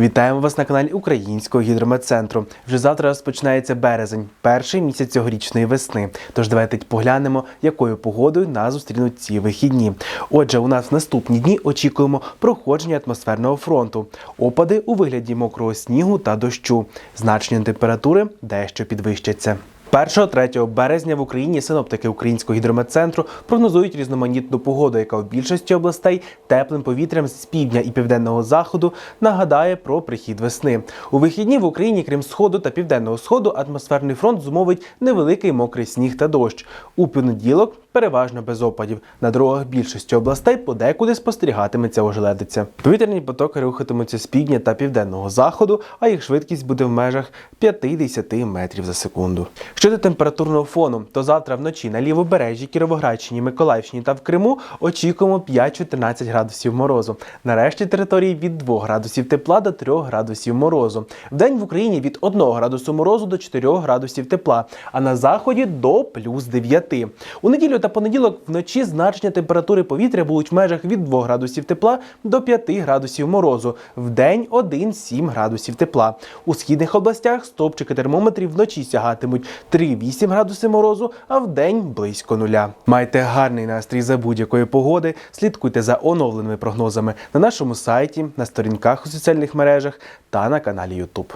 Вітаємо вас на каналі Українського гідрометцентру. Вже завтра розпочинається березень, перший місяць цьогорічної весни. Тож давайте поглянемо, якою погодою нас зустрінуть ці вихідні. Отже, у нас в наступні дні очікуємо проходження атмосферного фронту, опади у вигляді мокрого снігу та дощу. Значення температури дещо підвищаться. 1-3 березня в Україні синоптики Українського гідрометцентру прогнозують різноманітну погоду, яка в більшості областей теплим повітрям з півдня і південного заходу нагадає про прихід весни. У вихідні в Україні, крім сходу та південного сходу, атмосферний фронт зумовить невеликий мокрий сніг та дощ. У понеділок переважно без опадів. На дорогах більшості областей подекуди спостерігатиметься ожеледиця. Повітряні потоки рухатимуться з півдня та південного заходу, а їх швидкість буде в межах 5-10 метрів за секунду. Щодо температурного фону, то завтра вночі на лівобережжі, Кіровоградщині, Миколаївщині та в Криму очікуємо 5-14 градусів морозу. На решті території від 2 градусів тепла до 3 градусів морозу. Вдень в Україні від 1 градусу морозу до 4 градусів тепла, а на заході до плюс 9. У неділю та понеділок вночі значення температури повітря будуть в межах від 2 градусів тепла до 5 градусів морозу. Вдень 1-7 градусів тепла. У східних областях стопчики термометрів вночі сягатимуть 3-8 градуси морозу, а в день близько нуля. Майте гарний настрій за будь-якої погоди. Слідкуйте за оновленими прогнозами на нашому сайті, на сторінках у соціальних мережах та на каналі YouTube.